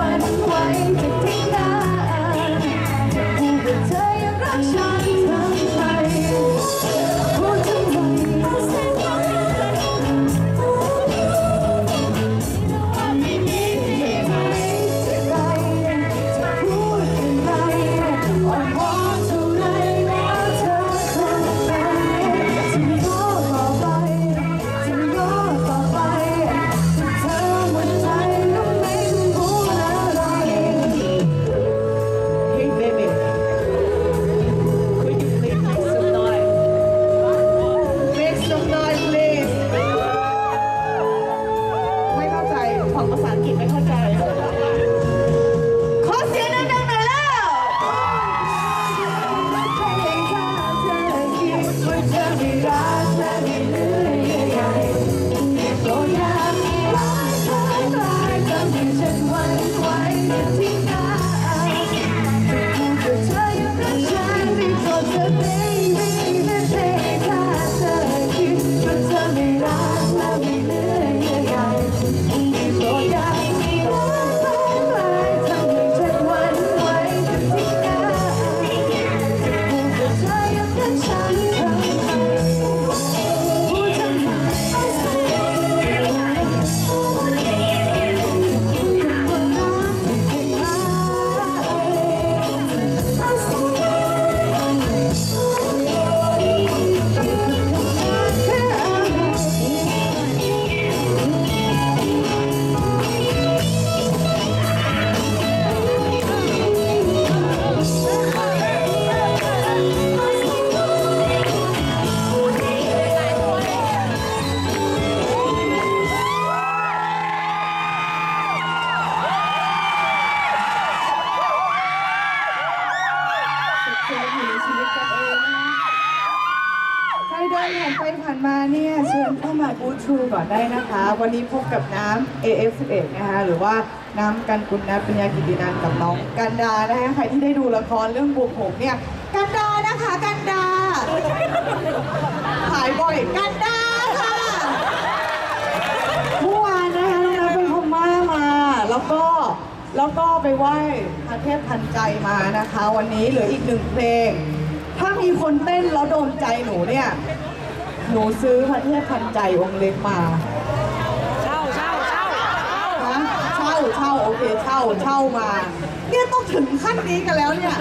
วันไหวจะทิ้งเธอแต่เธอยังรักฉัน ใครเดินผ่านไปผ่านมาเนี่ยเชิญเข้ามาบูทูก่อนได้นะคะ วันนี้พบกับน้ำ AF11 นะคะหรือว่าน้ำกันกุลนัทปัญญากิตินันกับน้องกันดานะคะใครที่ได้ดูละครเรื่องบุกผมเนี่ยกันดานะคะกันดาถ่ายบ่อยกันดาค่ะเมื่อวานนะคะน้องนัทไปพม่ามาแล้วก็แล้วก็ไปไหว้พระเทพทันใจมานะคะ วันนี้เหลืออีกหนึ่งเพลง ถ้ามีคนเต้นแล้วโดนใจหนูเนี่ย หนูซื้อพระเทพทันใจองค์เล็กมาเช่าเช่าเช่าฮะเช่าเช่าโอเคเช่าเช่ามา เนี่ยต้องถึงขั้นนี้กันแล้วเนี่ย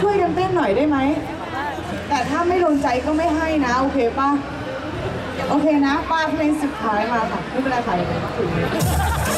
ช่วยกันเต้นหน่อยได้ไหม แต่ถ้าไม่โดนใจก็ไม่ให้นะ โอเคป่ะ โอเคนะ ป้าเพลงสุดท้ายมาค่ะไม่เป็นไรค่ะถึง